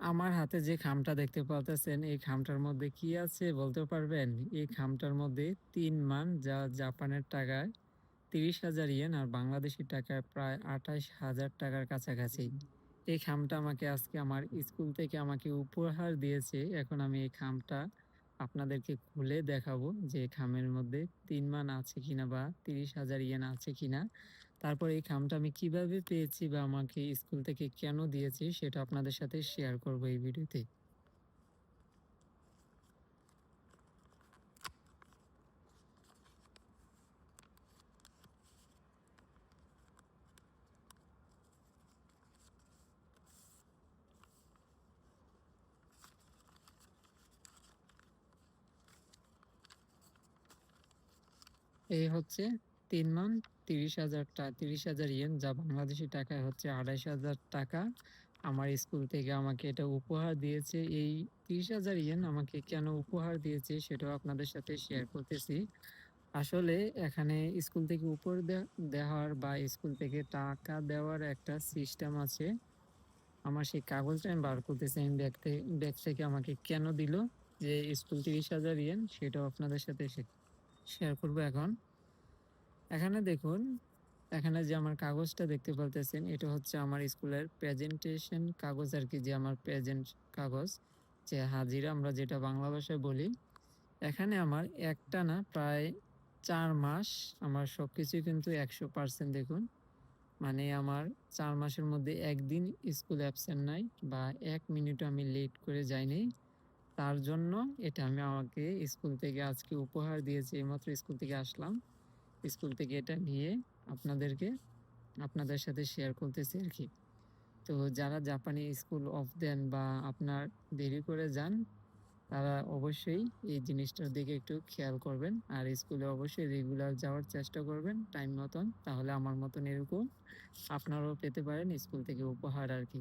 আমার হাতে যে খামটা দেখতে পাচ্ছেন এই খামটার মধ্যে কি আছে বলতে পারবেন? এই খামটার মধ্যে তিন মান, যা জাপানের টাকায় তিরিশ হাজার ইয়েন আর বাংলাদেশি টাকায় প্রায় আঠাশ হাজার টাকার কাছাকাছি। এই খামটা আমাকে আজকে আমার স্কুল থেকে আমাকে উপহার দিয়েছে। এখন আমি এই খামটা আপনাদেরকে খুলে দেখাবো যে খামের মধ্যে তিন মান আছে কিনা বা তিরিশ হাজার ইয়েন আছে কিনা। তারপর এই খামটা আমি কীভাবে পেয়েছি বা আমাকে স্কুল থেকে কেন দিয়েছি সেটা আপনাদের সাথে শেয়ার করব এই ভিডিওতে। এই হচ্ছে তিন মান। তিরিশ হাজার তিরিশ হাজার ইয়েন, যা বাংলাদেশি টাকায় হচ্ছে আড়াইশ হাজার টাকা। আমার স্কুল থেকে আমাকে এটা উপহার দিয়েছে। এই তিরিশ হাজার ইয়েন আমাকে কেন উপহার দিয়েছে সেটাও আপনাদের সাথে শেয়ার করতেছি। আসলে এখানে স্কুল থেকে উপর দেওয়ার বা স্কুল থেকে টাকা দেওয়ার একটা সিস্টেম আছে। আমার সেই কাগজটা আমি বার করতেছি, আমি ব্যাগ থেকে ব্যাগ থেকে আমাকে কেন দিল? যে স্কুল তিরিশ হাজার ইয়েন সেটাও আপনাদের সাথে শেয়ার করব এখন। এখানে দেখুন, এখানে যে আমার কাগজটা দেখতে পারতেছেন, এটা হচ্ছে আমার স্কুলের প্রেজেন্টেশন কাগজ আর কি, যে আমার প্রেজেন্ট কাগজ, যে হাজিরা আমরা যেটা বাংলা ভাষায় বলি। এখানে আমার একটা না, প্রায় চার মাস আমার সব কিছুই কিন্তু একশো পার্সেন্ট দেখুন মানে আমার চার মাসের মধ্যে একদিন স্কুল অ্যাবসেন্ট নাই বা এক মিনিট আমি লেট করে যাইনি। তার জন্য এটা আমি আমাকে স্কুল থেকে আজকে উপহার দিয়েছি, এইমাত্র স্কুল থেকে আসলাম। স্কুল থেকে এটা নিয়ে আপনাদেরকে আপনাদের সাথে শেয়ার করতেছি আর কি তো যারা জাপানি স্কুল অফ দেন বা আপনার দেরি করে যান, তারা অবশ্যই এই জিনিসটার দিকে একটু খেয়াল করবেন। আর স্কুলে অবশ্যই রেগুলার যাওয়ার চেষ্টা করবেন টাইম মতন। তাহলে আমার মতন এরকম আপনারাও পেতে পারেন স্কুল থেকে উপহার আর কি